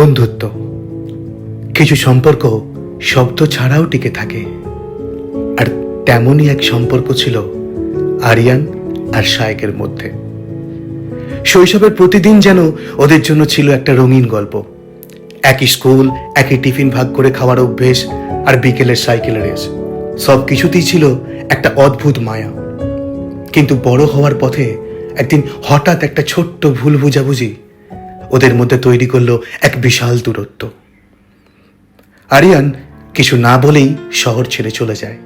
মতো কিছু সম্পর্ক শব্দ ছাড়াও টিকে থাকে। আর তেমনই এক সম্পর্ক ছিল আরিয়ান আর শায়েকের মধ্যে। শৈশবের প্রতিদিন যেন ওদের জন্য ছিল একটা রঙিন গল্প। একই স্কুল, একই টিফিন ভাগ করে খাওয়ার অভ্যেস আর বিকেলের সাইকেল রেস। সব কিছুতেই ছিল একটা অদ্ভুত মায়া। কিন্তু বড় হওয়ার পথে একদিন হঠাৎ একটা ছোট্ট ভুল বুঝাবুঝি ওদের মধ্যে তৈরি করল এক বিশাল দূরত্ব। আরিয়ান কিছু না বলেই শহর ছেড়ে চলে যায়।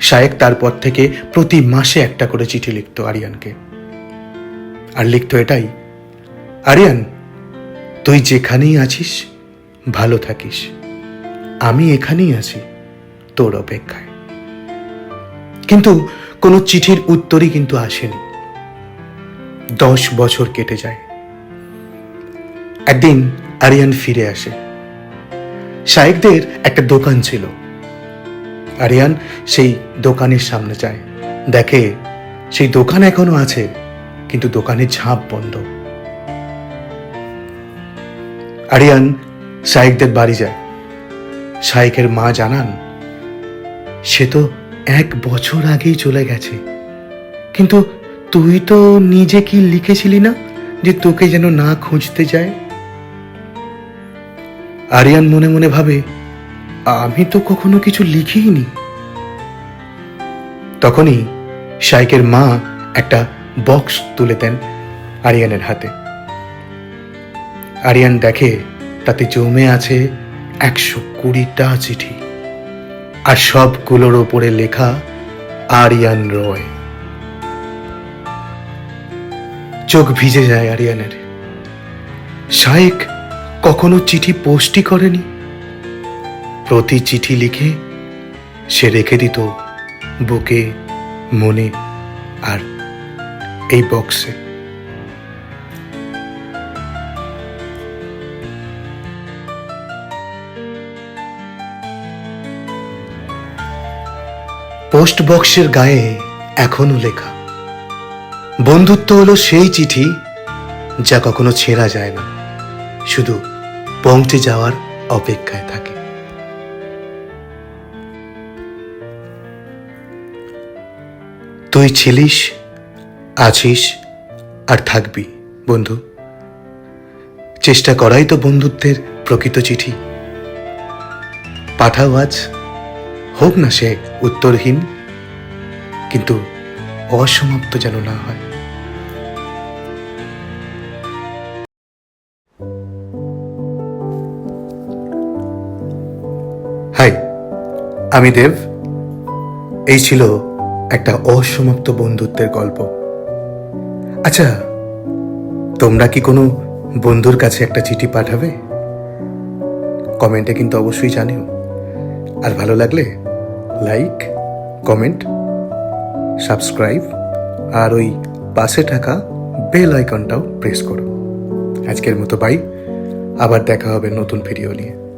শায়েক তারপর থেকে প্রতি মাসে একটা করে চিঠি লিখত আরিয়ানকে। আর লিখত এটাই, আরিয়ান, তুই যেখানেই আছিস, ভালো থাকিস। আমি এখানেই আছি, তোর অপেক্ষায়। কিন্তু কোনো চিঠির উত্তরই কিন্তু আসেনি। দশ বছর কেটে যায়। একদিন আরিয়ান ফিরে আসে। শায়েকদের একটা দোকান ছিল। আরিয়ান সেই দোকানের সামনে যায়। দেখে সেই দোকান এখনও আছে, কিন্তু দোকানের ঝাঁপ বন্ধ। আরিয়ান শায়েকদের বাড়ি যায়। শায়েকের মা জানান, সে তো এক বছর আগেই চলে গেছে। কিন্তু তুই তো নিজে কি লিখেছিলি না যে তোকে যেন না খুঁজতে যায় আরিয়ান মনে মনে ভাবে, আমি তো কখনো কিছু লিখিনি। তখনই শাইকের মা একটা বক্স তুলে দেন আরিয়ানের হাতে। আরিয়ান দেখে তাতে জমে আছে একশো কুড়িটা চিঠি আর সবগুলোর ওপরে লেখা আরিয়ান রয়। চোখ ভিজে যায় আরিয়ানের। শায়েক কখনো চিঠি পোস্টই করেনি। প্রতি চিঠি লিখে সে রেখে দিত বুকে, মনে আর এই বক্সে। পোস্ট বক্সের গায়ে এখনও লেখা। বন্ধুত্ব হলো সেই চিঠি যা কখনো ছেঁড়া যায় না। শুধু পৌঁছে যাওয়ার অপেক্ষায় থাকে। তুই ছিলিস, আছিস আর থাকবি, বন্ধু। চেষ্টা করাই তো বন্ধুত্বের প্রকৃত চিঠি। পাঠাও আজ, হোক না সে উত্তরহীন, কিন্তু অসমাপ্ত যেন না হয়। আমি দেব, এই ছিল একটা অসমাপ্ত বন্ধুত্বের গল্প। আচ্ছা তোমরা কি কোনো বন্ধুর কাছে একটা চিঠি পাঠাবে? কমেন্টে কিন্তু অবশ্যই জানিও। আর ভালো লাগলে লাইক, কমেন্ট, সাবস্ক্রাইব, আর ওই পাশে থাকা বেল আইকনটাও প্রেস করো। আজকের মতো বাই, আবার দেখা হবে নতুন ভিডিও নিয়ে।